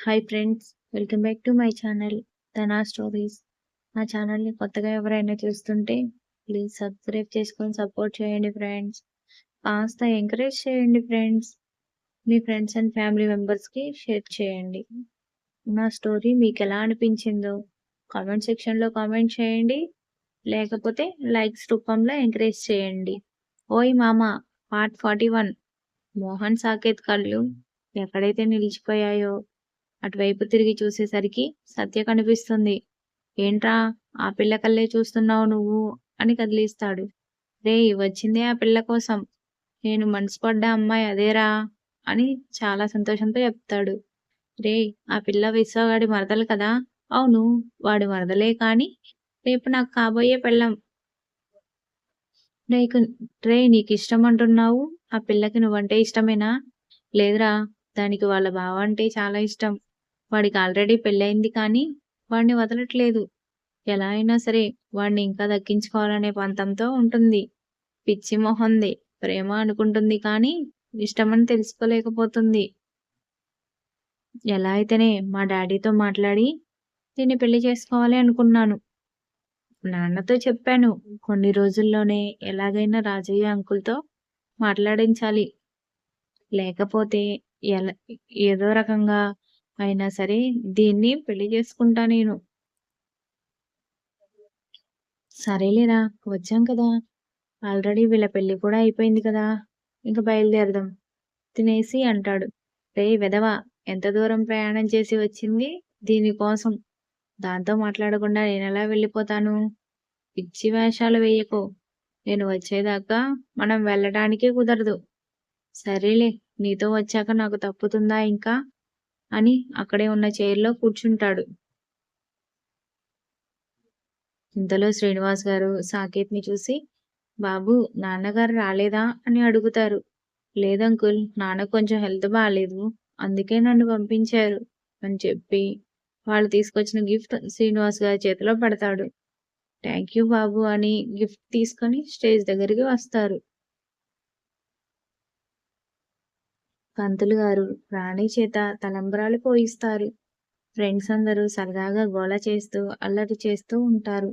Hi friends welcome back to my channel Dhana stories నా ఛానల్ని కొత్తగా ఎవరైనా చూస్తుంటే ప్లీజ్ సబ్స్క్రైబ్ చేసుకొని సపోర్ట్ చేయండి ఫ్రెండ్స్ కాస్త ఎంకరేజ్ చేయండి ఫ్రెండ్స్ మీ ఫ్రెండ్స్ అండ్ ఫ్యామిలీ మెంబర్స్కి షేర్ చేయండి. నా స్టోరీ మీకు ఎలా అనిపించిందో కామెంట్ సెక్షన్లో కామెంట్ చేయండి. లేకపోతే లైక్స్ రూపంలో ఎంకరేజ్ చేయండి. ఓయ్ మామ part forty one Mohan Saketh కళ్ళు ఎక్కడైతే నిలిచిపోయాయో అటువైపు తిరిగి చూసేసరికి సత్య కనిపిస్తుంది. ఏంట్రా ఆ పిల్ల కల్లే చూస్తున్నావు నువ్వు అని కదిలిస్తాడు. రే వచ్చిందే ఆ పిల్ల కోసం. నేను మనసు పడ్డ అమ్మాయి అదేరా అని చాలా సంతోషంతో చెప్తాడు. రే ఆ పిల్ల విశ్వగాడి మరదలు కదా. అవును వాడి మరదలే కాని రేపు నాకు కాబోయే పెళ్ళం. నీకు రే నీకు ఇష్టం అంటున్నావు? ఆ పిల్లకి నువ్వంటే ఇష్టమేనా? లేదురా దానికి వాళ్ళ బావ అంటే చాలా ఇష్టం. వాడికి ఆల్రెడీ పెళ్ళయింది కానీ వాడిని వదలట్లేదు. ఎలా అయినా సరే వాడిని ఇంకా దక్కించుకోవాలనే పంతంతో ఉంటుంది. పిచ్చి మొహంది ప్రేమ అనుకుంటుంది కానీ ఇష్టమని తెలుసుకోలేకపోతుంది. ఎలా అయితేనే మా డాడీతో మాట్లాడి దీన్ని పెళ్ళి చేసుకోవాలి అనుకున్నాను. నాన్నతో చెప్పాను కొన్ని రోజుల్లోనే ఎలాగైనా రాజయ్య అంకుల్తో మాట్లాడించాలి. లేకపోతే ఎలా ఏదో రకంగా అయినా సరే దీన్ని పెళ్ళి చేసుకుంటా నేను. సరేలేరా వచ్చాం కదా. ఆల్రెడీ వీళ్ళ పెళ్ళి కూడా అయిపోయింది కదా. ఇంకా బయలుదేరదాం తినేసి అంటాడు. రే వెధవ ఎంత దూరం ప్రయాణం చేసి వచ్చింది దీనికోసం దాంతో మాట్లాడకుండా నేను ఎలా వెళ్ళిపోతాను? పిచ్చి వేషాలు వేయకో. నేను వచ్చేదాకా మనం వెళ్ళడానికి కుదరదు. సరేలే నీతో వచ్చాక నాకు తప్పుతుందా ఇంకా? అని అక్కడే ఉన్న చైర్లో కూర్చుంటాడు. ఇంతలో శ్రీనివాస్ గారు సాకేత్ని చూసి బాబు నాన్నగారు రాలేదా? అని అడుగుతారు. లేదంకుల్ నాన్న కొంచెం హెల్త్ బాగాలేదు అందుకే నన్ను పంపించారు అని చెప్పి వాళ్ళు తీసుకొచ్చిన గిఫ్ట్ శ్రీనివాస్ గారి చేతిలో పడతాడు. థ్యాంక్ యూ బాబు అని గిఫ్ట్ తీసుకొని స్టేజ్ దగ్గరికి వస్తారు. పంతులు గారు రాణి చేత తలంబ్రాలు పోయిస్తారు. ఫ్రెండ్స్ అందరూ సరదాగా గోల చేస్తూ అల్లరి చేస్తూ ఉంటారు.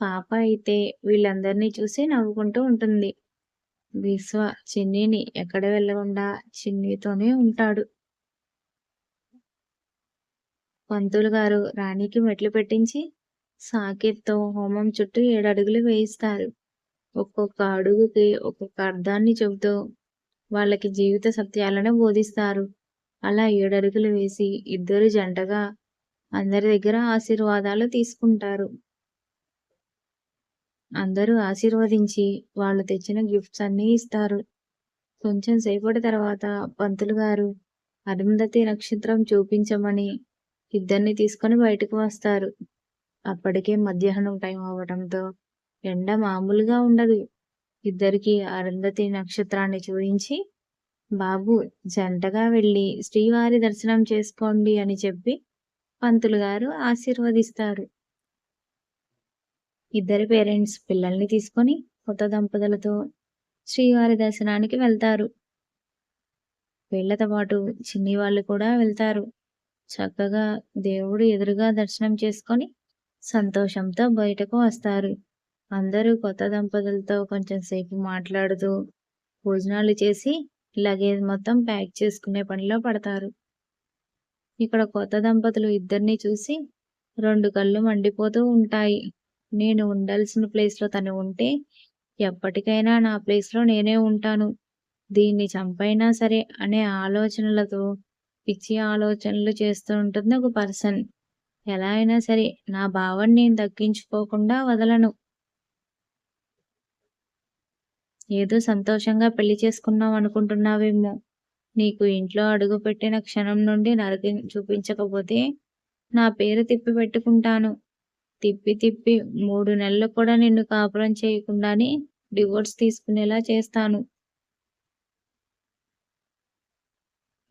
పాప అయితే వీళ్ళందరినీ చూసి నవ్వుకుంటూ ఉంటుంది. విశ్వ చిన్నీని ఎక్కడ వెళ్ళకుండా చిన్నీతోనే ఉంటాడు. పంతులు గారు రాణికి మెట్లు పెట్టించి సాకెత్తో హోమం చుట్టూ ఏడు అడుగులు వేయిస్తారు. ఒక్కొక్క అడుగుకి ఒక్కొక్క అర్థాన్ని చెబుతూ వాళ్ళకి జీవిత సత్యాలను బోధిస్తారు. అలా ఏడడుగులు వేసి ఇద్దరు జంటగా అందరి దగ్గర ఆశీర్వాదాలు తీసుకుంటారు. అందరూ ఆశీర్వదించి వాళ్ళు తెచ్చిన గిఫ్ట్స్ అన్నీ ఇస్తారు. కొంచెం సేపటి తర్వాత పంతులు గారు అరుంధతి నక్షత్రం చూపించమని ఇద్దరిని తీసుకొని బయటకు వస్తారు. అప్పటికే మధ్యాహ్నం టైం అవ్వటంతో ఎండ మామూలుగా ఉండదు. ఇద్దరికి అరుంధతి నక్షత్రాన్ని చూపించి బాబు జంటగా వెళ్ళి శ్రీవారి దర్శనం చేసుకోండి అని చెప్పి పంతులు గారు ఆశీర్వదిస్తారు. ఇద్దరి పేరెంట్స్ పిల్లల్ని తీసుకొని కొత్త దంపతులతో శ్రీవారి దర్శనానికి వెళ్తారు. వీళ్ళతో పాటు చిన్ని వాళ్ళు కూడా వెళ్తారు. చక్కగా దేవుడు ఎదురుగా దర్శనం చేసుకొని సంతోషంతో బయటకు వస్తారు. అందరూ కొత్త దంపతులతో కొంచెం సేపు మాట్లాడుతూ భోజనాలు చేసి లగేజ్ మొత్తం ప్యాక్ చేసుకునే పనిలో పడతారు. ఇక్కడ కొత్త దంపతులు ఇద్దరిని చూసి రెండు కళ్ళు మండిపోతూ ఉంటాయి. నేను ఉండాల్సిన ప్లేస్లో తను ఉంటే ఎప్పటికైనా నా ప్లేస్లో నేనే ఉంటాను. దీన్ని చంపైనా సరే అనే ఆలోచనలతో పిచ్చి ఆలోచనలు చేస్తూ ఉంటుంది ఒక పర్సన్. ఎలా అయినా సరే నా భావాన్ని నేను దక్కించుకోకుండా వదలను. ఏదో సంతోషంగా పెళ్ళి చేసుకున్నాం అనుకుంటున్నావేమో. నీకు ఇంట్లో అడుగు పెట్టిన క్షణం నుండి నరకం చూపించకపోతే నా పేరు తిప్పి పెట్టుకుంటాను. తిప్పి తిప్పి మూడు నెలలు కూడా నిన్ను కాపురం చేయకుండానే డివోర్స్ తీసుకునేలా చేస్తాను.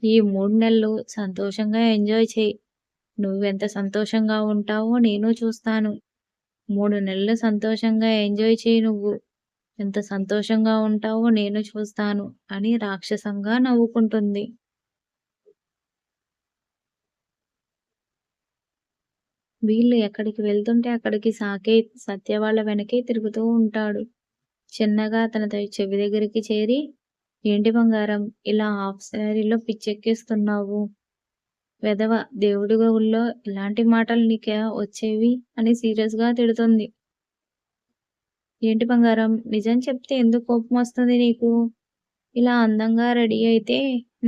ఈ మూడు నెలలు సంతోషంగా ఎంజాయ్ చేయి. నువ్వెంత సంతోషంగా ఉంటావో నేను చూస్తాను. మూడు నెలలు సంతోషంగా ఎంజాయ్ చేయి నువ్వు. ఎంత సంతోషంగా ఉంటావో నేను చూస్తాను అని రాక్షసంగా నవ్వుకుంటుంది. వీళ్ళు ఎక్కడికి వెళ్తుంటే అక్కడికి సాకే సత్య వాళ్ళ వెనకే తిరుగుతూ ఉంటాడు. చిన్నగా తన చెవి దగ్గరికి చేరి ఏంటి బంగారం ఇలా హాఫ్ శారీలో పిచ్చెక్కిస్తున్నావు? వెధవ దేవుడి గవుల్లో ఇలాంటి మాటలు నీకే వచ్చేవి? అని సీరియస్గా తిడుతుంది. ఏంటి బంగారం? నిజం చెప్తే ఎందుకు కోపం వస్తుంది నీకు? ఇలా అందంగా రెడీ అయితే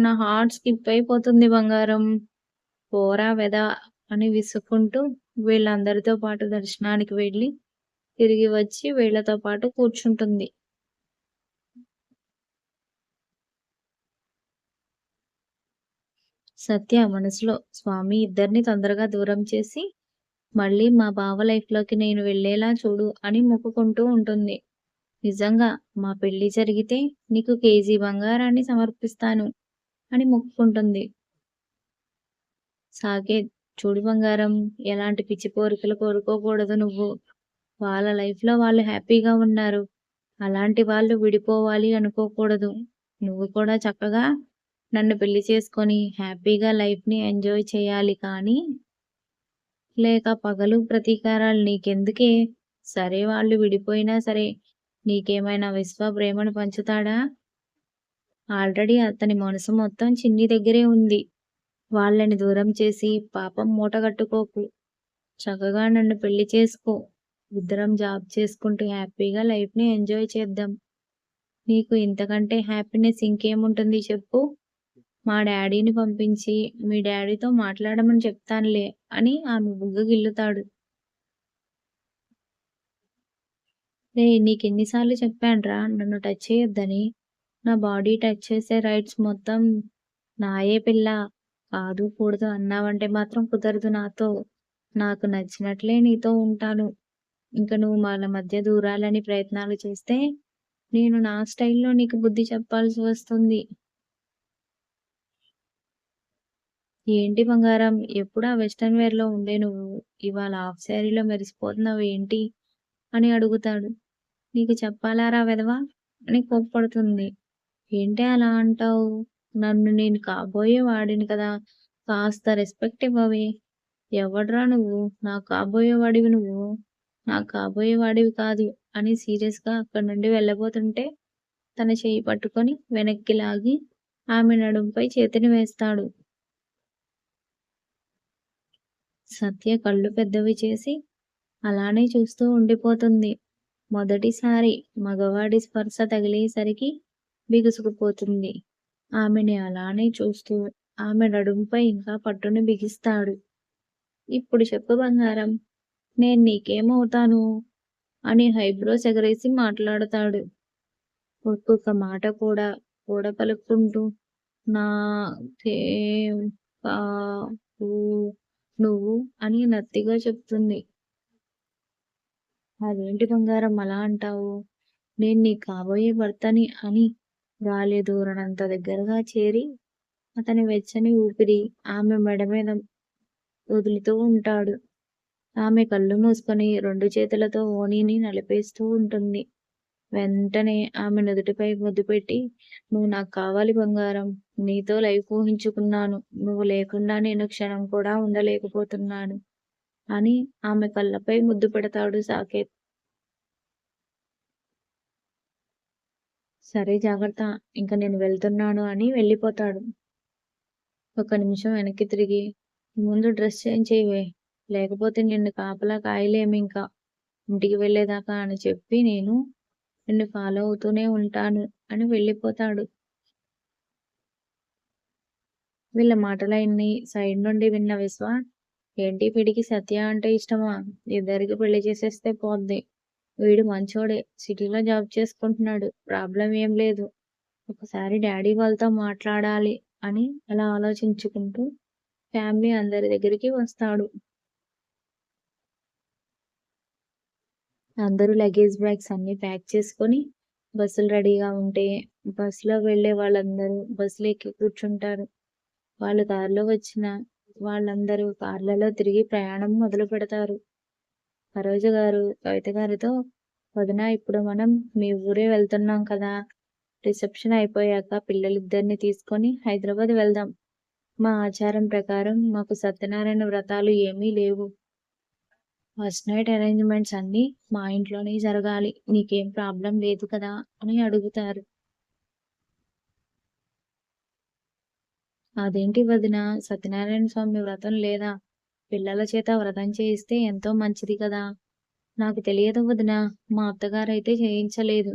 నా హార్ట్ స్కిప్ అయిపోతుంది బంగారం. పోరా వెద అని విసుక్కుంటూ వీళ్ళందరితో పాటు దర్శనానికి వెళ్ళి తిరిగి వచ్చి వీళ్ళతో పాటు కూర్చుంటుంది. సత్య మనసులో స్వామి ఇద్దరిని తొందరగా దూరం చేసి మళ్ళీ మా బావ లైఫ్లోకి నేను వెళ్ళేలా చూడు అని మొక్కుకుంటూ ఉంటుంది. నిజంగా మా పెళ్ళి జరిగితే నీకు కేజీ బంగారాన్ని సమర్పిస్తాను అని మొక్కుకుంటుంది. సాగే చూడు బంగారం ఎలాంటి పిచ్చి కోరికలు కోరుకోకూడదు నువ్వు. వాళ్ళ లైఫ్లో వాళ్ళు హ్యాపీగా ఉన్నారు. అలాంటి వాళ్ళు విడిపోవాలి అనుకోకూడదు. నువ్వు కూడా చక్కగా నన్ను పెళ్ళి చేసుకొని హ్యాపీగా లైఫ్ని ఎంజాయ్ చేయాలి కానీ లేక పగలు ప్రతీకారాలు నీకెందుకే? సరే వాళ్ళు విడిపోయినా సరే నీకేమైనా విశ్వ ప్రేమను పంచుతాడా? ఆల్రెడీ అతని మనసు మొత్తం చిన్ని దగ్గరే ఉంది. వాళ్ళని దూరం చేసి పాపం మూటగట్టుకోకు చక్కగా నన్ను పెళ్ళి చేసుకో. ఇద్దరం జాబ్ చేసుకుంటూ హ్యాపీగా లైఫ్ని ఎంజాయ్ చేద్దాం. నీకు ఇంతకంటే హ్యాపీనెస్ ఇంకేముంటుంది చెప్పు? మా డాడీని పంపించి మీ డాడీతో మాట్లాడమని చెప్తానులే అని ఆమె బుగ్గ గిల్లుతాడు రే నీకెన్నిసార్లు చెప్పానురా నన్ను టచ్ చేయొద్దని. నా బాడీ టచ్ చేసే రైట్స్ మొత్తం నాయే పిల్ల. కాదు కూడదు అన్నావంటే మాత్రం కుదరదు నాతో. నాకు నచ్చినట్లే నీతో ఉంటాను. ఇంకా నువ్వు వాళ్ళ మధ్య దూరాలని ప్రయత్నాలు చేస్తే నేను నా స్టైల్లో నీకు బుద్ధి చెప్పాల్సి వస్తుంది. ఏంటి బంగారం? ఎప్పుడు ఆ వెస్ట్రన్ వేర్లో ఉండే నువ్వు? ఇవాళ హాఫ్ శారీలో మెరిసిపోతున్నావు ఏంటి? అని అడుగుతాడు. నీకు చెప్పాలారా వెధవా? అని కోప్పడుతుంది. ఏంటి అలా అంటావు? నన్ను నేను కాబోయే వాడిని కదా. కాస్త రెస్పెక్ట్ ఇవ్వవే. ఎవడ్రా నువ్వు? నా కాబోయే వాడివి నువ్వు? నా కాబోయే వాడివి కాదు అని సీరియస్గా అక్కడి నుండి వెళ్ళబోతుంటే తన చేయి పట్టుకొని వెనక్కి లాగి ఆమె నడుంపై చేతిని వేస్తాడు. సత్య కళ్ళు పెద్దవి చేసి అలానే చూస్తూ ఉండిపోతుంది. మొదటిసారి మగవాడి స్పర్శ తగిలేసరికి బిగుసుకుపోతుంది. ఆమెని అలానే చూస్తూ ఆమె నడుముపై ఇంకా పట్టును బిగిస్తాడు. ఇప్పుడు చెప్పు బంగారం నేను నీకేమవుతాను? అని హైబ్రోస్ ఎగరేసి మాట్లాడతాడు. ఒక్కొక్క మాట కూడా కూడా పలుకుంటూ నా నువ్వు అని నత్తిగా చెప్తుంది. అదేంటి బంగారం అలా అంటావు? నేను నీ కాబోయే భర్తని అని గాలి దూరనంత దగ్గరగా చేరి అతని వెచ్చని ఊపిరి ఆమె మెడ మీద వదులుతూ ఉంటాడు. ఆమె కళ్ళు మూసుకొని రెండు చేతులతో ఓణిని నలిపేస్తూ ఉంటుంది. వెంటనే ఆమె నుదుటిపై ముద్దు పెట్టి నువ్వు నాకు కావాలి బంగారం. నీతో లైఫ్ ఊహించుకున్నాను. నువ్వు లేకుండా నేను క్షణం కూడా ఉండలేకపోతున్నాను అని ఆమె కళ్ళపై ముద్దు పెడతాడు సాకేత్. సరే జాగ్రత్త. ఇంకా నేను వెళ్తున్నాను అని వెళ్ళిపోతాడు. ఒక నిమిషం వెనక్కి తిరిగి ముందు డ్రెస్ చేంజ్ చేయవే. లేకపోతే నిన్ను కాపలా కాయలేము ఇంకా ఇంటికి వెళ్ళేదాకా అని చెప్పి నేను నిన్ను ఫాలో అవుతూనే ఉంటాను అని వెళ్ళిపోతాడు. వీళ్ళ మాటలన్నీ సైడ్ నుండి విన్న విశ్వ ఏంటి వీడికి సత్య అంటే ఇష్టమా? ఇద్దరికి పెళ్ళి చేసేస్తే పోద్ది. వీడు మంచోడే సిటీలో జాబ్ చేసుకుంటున్నాడు ప్రాబ్లం ఏం లేదు. ఒకసారి డాడీ వాళ్ళతో మాట్లాడాలి అని అలా ఆలోచించుకుంటూ ఫ్యామిలీ అందరి దగ్గరికి వస్తాడు. అందరూ లగేజ్ బ్యాగ్స్ అన్ని ప్యాక్ చేసుకొని బస్సులు రెడీగా ఉంటే బస్సులో వెళ్ళే వాళ్ళందరూ బస్సులు ఎక్కి కూర్చుంటారు. వాళ్ళు కారులో వచ్చిన వాళ్ళందరూ కార్లలో తిరిగి ప్రయాణం మొదలు పెడతారు. సరోజ గారు కవిత గారితో వదిన ఇప్పుడు మనం మీ ఊరే వెళ్తున్నాం కదా. రిసెప్షన్ అయిపోయాక పిల్లలిద్దరిని తీసుకొని హైదరాబాద్ వెళ్దాం. మా ఆచారం ప్రకారం మాకు సత్యనారాయణ వ్రతాలు ఏమీ లేవు. ఫస్ట్ నైట్ అరేంజ్మెంట్స్ అన్నీ మా ఇంట్లోనే జరగాలి. నీకేం ప్రాబ్లం లేదు కదా అని అడుగుతారు. అదేంటి వదిన? సత్యనారాయణ స్వామి వ్రతం లేదా? పిల్లల చేత వ్రతం చేయిస్తే ఎంతో మంచిది కదా. నాకు తెలియదు వదిన మా అత్తగారు అయితే చేయించలేదు.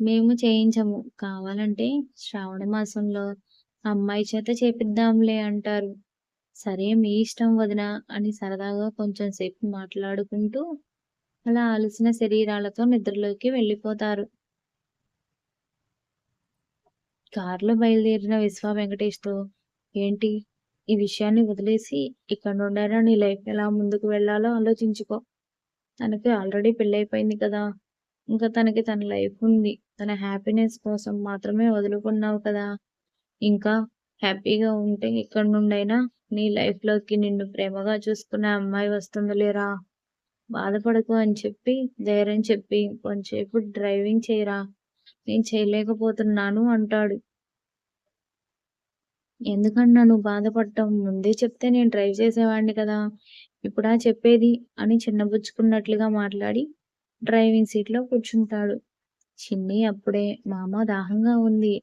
మేము చేయించము. కావాలంటే శ్రావణ మాసంలో అమ్మాయి చేత చేపిద్దాంలే అంటారు. సరే మీ ఇష్టం వదిన అని సరదాగా కొంచెం సేపు మాట్లాడుకుంటూ అలా అలసిన శరీరాలతో నిద్రలోకి వెళ్ళిపోతారు. కారులో బయలుదేరిన విశ్వ వెంకటేష్తో ఏంటి? ఈ విషయాన్ని వదిలేసి ఇక్కడ నుండైనా నీ లైఫ్ ఎలా ముందుకు వెళ్ళాలో ఆలోచించుకో. తనకి ఆల్రెడీ పెళ్ళైపోయింది కదా. ఇంకా తనకి తన లైఫ్ ఉంది. తన హ్యాపీనెస్ కోసం మాత్రమే వదులుకున్నావు కదా. ఇంకా హ్యాపీగా ఉంటే ఇక్కడ నుండైనా నీ లైఫ్లోకి నిన్ను ప్రేమగా చూసుకునే అమ్మాయి వస్తుంది లేరా? బాధపడకు అని చెప్పి ధైర్యం చెప్పి కొంచెంసేపు డ్రైవింగ్ చేయరా? నేను చేయలేకపోతున్నాను అంటాడు. ఎందుకన్నా నువ్వు బాధపడటం? ముందే చెప్తే నేను డ్రైవ్ చేసేవాడిని కదా. ఇప్పుడా చెప్పేది? అని చిన్నబుచ్చుకున్నట్లుగా మాట్లాడి డ్రైవింగ్ సీట్లో కూర్చుంటాడు. చిన్ని అప్పుడే మామ దాహంగా ఉంది.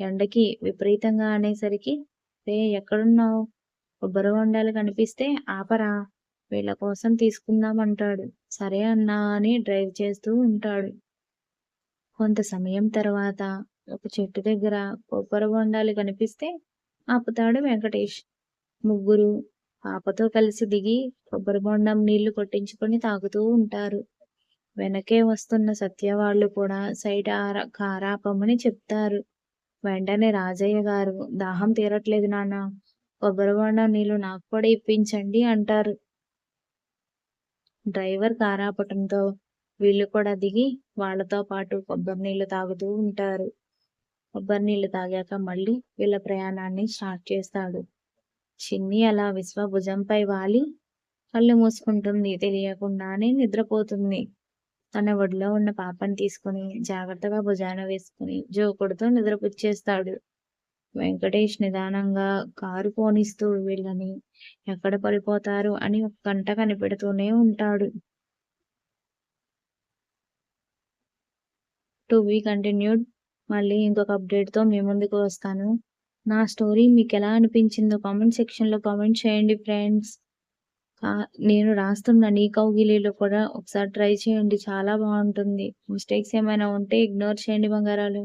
ఎండకి విపరీతంగా అనేసరికి రే ఎక్కడున్నావు? కొబ్బరి బొండాలు కనిపిస్తే ఆపరా వీళ్ళ కోసం తీసుకుందామంటాడు సరే అన్నా అని డ్రైవ్ చేస్తూ ఉంటాడు. కొంత సమయం తర్వాత ఒక చెట్టు దగ్గర కొబ్బరి బొండాలు కనిపిస్తే ఆపుతాడు వెంకటేష్. ముగ్గురు పాపతో కలిసి దిగి కొబ్బరి బొండం నీళ్ళు కొట్టించుకొని తాగుతూ ఉంటారు. వెనకే వస్తున్న సత్య వాళ్ళు కూడా సైడ్ ఆర కారాపమని చెప్తారు. వెంటనే రాజయ్య గారు దాహం తీరట్లేదు నాన్న కొబ్బరిబొండ నీళ్ళు నాకు కూడా ఇప్పించండి అంటారు. డ్రైవర్ కారాపటంతో వీళ్ళు కూడా దిగి వాళ్ళతో పాటు కొబ్బరి నీళ్ళు తాగుతూ ఉంటారు. కొబ్బరి నీళ్ళు తాగాక మళ్ళీ వీళ్ళ ప్రయాణాన్ని స్టార్ట్ చేస్తాడు. చిన్ని అలా విశ్వ భుజంపై వాలి కళ్ళు మూసుకుంటుంది తెలియకుండానే నిద్రపోతుంది. తన ఒడిలో ఉన్న పాపని తీసుకుని జాగ్రత్తగా భుజాన వేసుకుని జోకుడుతో నిద్రపుచ్చేస్తాడు. వెంకటేష్ నిదానంగా కారు పోనిస్తూ వీళ్ళని ఎక్కడ పడిపోతారు అని ఒక గంట కనిపెడుతూనే ఉంటాడు. టు బీ కంటిన్యూడ్ మళ్ళీ ఇంకొక అప్డేట్తో మీ ముందుకు వస్తాను. నా స్టోరీ మీకు ఎలా అనిపించిందో కామెంట్ సెక్షన్లో కామెంట్ చేయండి ఫ్రెండ్స్. నేను రాస్తున్న నీ కౌగిలీలో కూడా ఒకసారి ట్రై చేయండి. చాలా బాగుంటుంది. మిస్టేక్స్ ఏమైనా ఉంటే ఇగ్నోర్ చేయండి బంగారాలు.